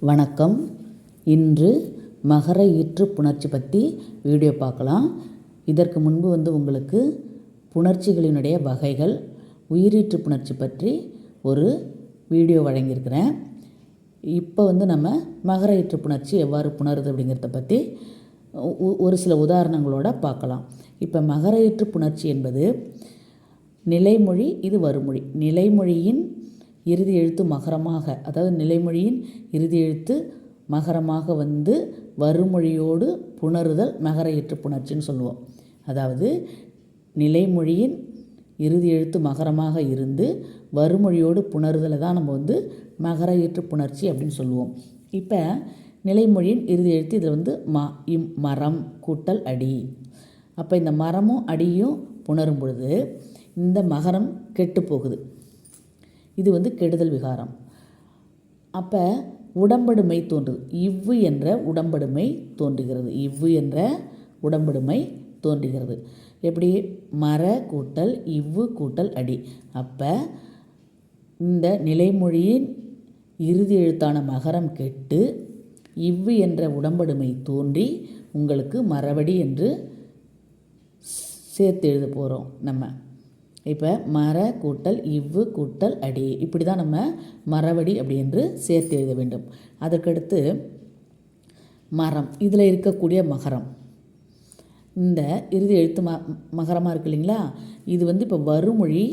வணக்கம். இன்று மகர ஈற்று புணர்ச்சி பற்றி வீடியோ பார்க்கலாம். இதற்கு முன்பு வந்து உங்களுக்கு புணர்ச்சிகளினுடைய வகைகள் உயிரீற்று புணர்ச்சி பற்றி ஒரு வீடியோ வழங்கியிருக்கிறேன். இப்போ வந்து நம்ம மகர ஈற்று புணர்ச்சி எவ்வாறு புணருது அப்படிங்கிறத பற்றி ஒ- ஒரு சில உதாரணங்களோட பார்க்கலாம். இப்போ மகர ஈற்று புணர்ச்சி என்பது நிலைமொழி இது வருமொழி நிலைமொழியின் இறுதி எழுத்து மகரமாக அதாவது நிலைமொழியின் இறுதி எழுத்து மகரமாக வந்து வருமொழியோடு புணருதல் மகர ஈற்று புணர்ச்சின்னு சொல்லுவோம். அதாவது நிலைமொழியின் இறுதி எழுத்து மகரமாக இருந்து வருமொழியோடு புணருதலை தான் நம்ம வந்து மகர ஈற்று புணர்ச்சி அப்படின்னு சொல்லுவோம். இப்போ நிலைமொழியின் இறுதி எழுத்து இதில் வந்து ம இம் மரம் கூட்டல் அடி. அப்போ இந்த மரமும் அடியும் புணரும் பொழுது இந்த மகரம் கெட்டு போகுது. இது வந்து கெடுதல் விகாரம். அப்போ உடம்படுமை தோன்றுது. இவ்வு என்ற உடம்படுமை தோன்றுகிறது. இவ்வு என்ற உடம்படுமை தோன்றுகிறது. எப்படி? மர கூட்டல் இவ்வு கூட்டல் அடி. அப்போ இந்த நிலைமொழியின் இறுதி எழுத்தான மகரம் கெட்டு இவ்வு என்ற உடம்படுமை தோன்றி உங்களுக்கு மரபடி என்று சேர்த்து எழுத போகிறோம் நம்ம. இப்போ மர கூட்டல் இவ்வு கூட்டல் அடி. இப்படி தான் நம்ம மரவடி அப்படி என்று சேர்த்து எழுத வேண்டும். அதற்கடுத்து மரம். இதில் இருக்கக்கூடிய மகரம். இந்த இறுதி எழுத்து ம மகரமாக இருக்கு இல்லைங்களா? இது வந்து இப்போ வருமொழி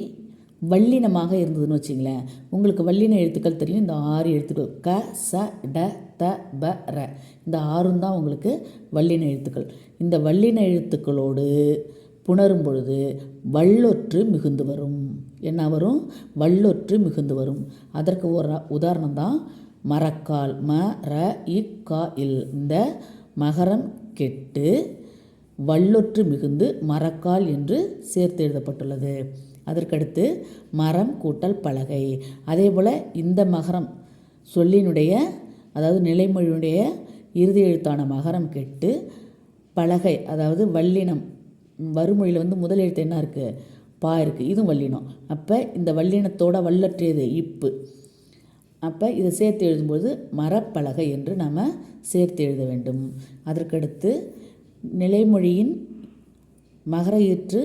வல்லினமாக இருந்ததுன்னு வச்சிங்களேன். உங்களுக்கு வல்லின எழுத்துக்கள் தெரியும். இந்த ஆறு எழுத்துக்கள். க ச ட த ப ர. இந்த ஆறும் தான் உங்களுக்கு வல்லின எழுத்துக்கள். இந்த வல்லின எழுத்துக்களோடு புணரும் பொழுது வல்லொற்று மிகுந்து வரும். என்ன வரும்? வல்லொற்று மிகுந்து வரும். அதற்கு ஒரு உதாரணம் தான் மரக்கால் ம ர இல். இந்த மகரம் கெட்டு வல்லொற்று மிகுந்து மரக்கால் என்று சேர்த்து எழுதப்பட்டுள்ளது. அதற்கடுத்து மரம் கூட்டல் பலகை. அதே போல் இந்த மகரம் சொல்லினுடைய அதாவது நிலைமொழியினுடைய இறுதி எழுத்தான மகரம் கெட்டு பலகை அதாவது வல்லினம் வறுமொழியில் வந்து முதல் எழுத்து என்ன இருக்குது பா இருக்குது இதுவும் வல்லினம் அப்போ இந்த வல்லினத்தோட வல்லற்றியது இப்பு. அப்போ இதை சேர்த்து எழுதும்போது மரப்பலகை என்று நாம் சேர்த்து எழுத வேண்டும். அதற்கடுத்து நிலைமொழியின் மகர ஈற்று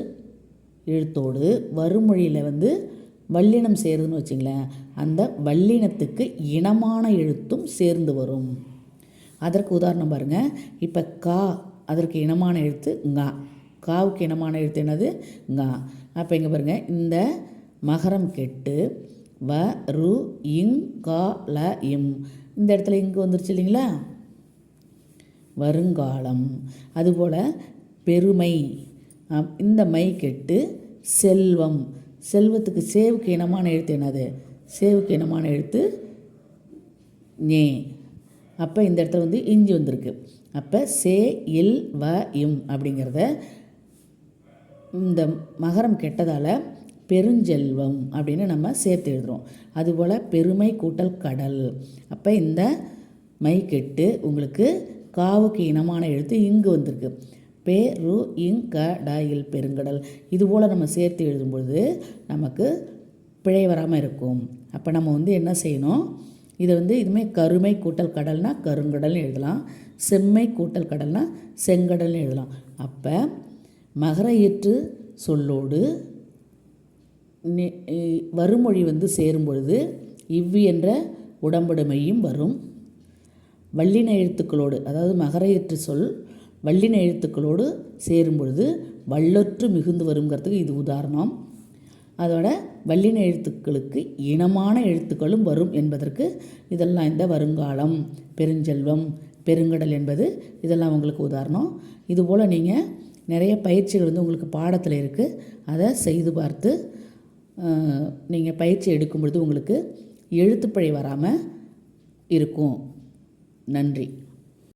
எழுத்தோடு வறுமொழியில் வந்து வல்லினம் சேருதுன்னு வச்சிங்களேன். அந்த வல்லினத்துக்கு இனமான எழுத்தும் சேர்ந்து வரும். அதற்கு உதாரணம் பாருங்கள் இப்போ கா அதற்கு இனமான எழுத்து கா காவுக்கு இனமான எழுத்து என்னது? கா. அப்போ இங்கே பாருங்கள் இந்த மகரம் கெட்டு வ ரு இங் கா ல இம். இந்த இடத்துல இங்கு வந்துருச்சு இல்லைங்களா? வருங்காலம். அதுபோல் பெருமை. அப் இந்த மை கெட்டு செல்வம். செல்வத்துக்கு சேவுக்கு இனமான எழுத்து என்னது? சேவுக்கு இனமான எழுத்து ஞே. அப்போ இந்த இடத்துல வந்து இஞ்சி வந்திருக்கு. அப்போ சே இல் வ இம் அப்படிங்கிறத இந்த மகரம் கெட்டதால் பெருஞ்செல்வம் அப்படின்னு நம்ம சேர்த்து எழுதுகிறோம் அதுபோல் பெருமை கூட்டல் கடல். அப்போ இந்த மை கெட்டு உங்களுக்கு காவுக்கு இனமான எழுத்து இங்கு வந்திருக்கு. பே ரு இங் க ட பெருங்கடல். இதுபோல் நம்ம சேர்த்து எழுதும்பொழுது நமக்கு பிழை வராமல் இருக்கும். அப்போ நம்ம வந்து என்ன செய்யணும்? இதை வந்து இதுமே கருமை கூட்டல் கடல்னால் கருங்கடல்னு எழுதலாம். செம்மை கூட்டல் கடல்னால் செங்கடல்னு எழுதலாம். அப்போ மகர சொல்லோடு வருமொழி வந்து சேரும் பொழுது இவ்வி என்ற உடம்புடைமையும் வரும். வல்லின எழுத்துக்களோடு அதாவது மகர சொல் வல்லின எழுத்துக்களோடு சேரும் பொழுது வல்லொற்று மிகுந்து வருங்கிறதுக்கு இது உதாரணம். அதோட வல்லின எழுத்துக்களுக்கு இனமான எழுத்துக்களும் வரும் என்பதற்கு இதெல்லாம் இந்த வருங்காலம் பெருஞ்செல்வம் பெருங்கடல் என்பது இதெல்லாம் உங்களுக்கு உதாரணம். இதுபோல் நீங்கள் நிறைய பயிற்சிகள் வந்து உங்களுக்கு பாடத்தில் இருக்குது அதை செய்து பார்த்து நீங்கள் பயிற்சி எடுக்கும் பொழுது உங்களுக்கு எழுத்துப்பழை வராமல் இருக்கும். நன்றி.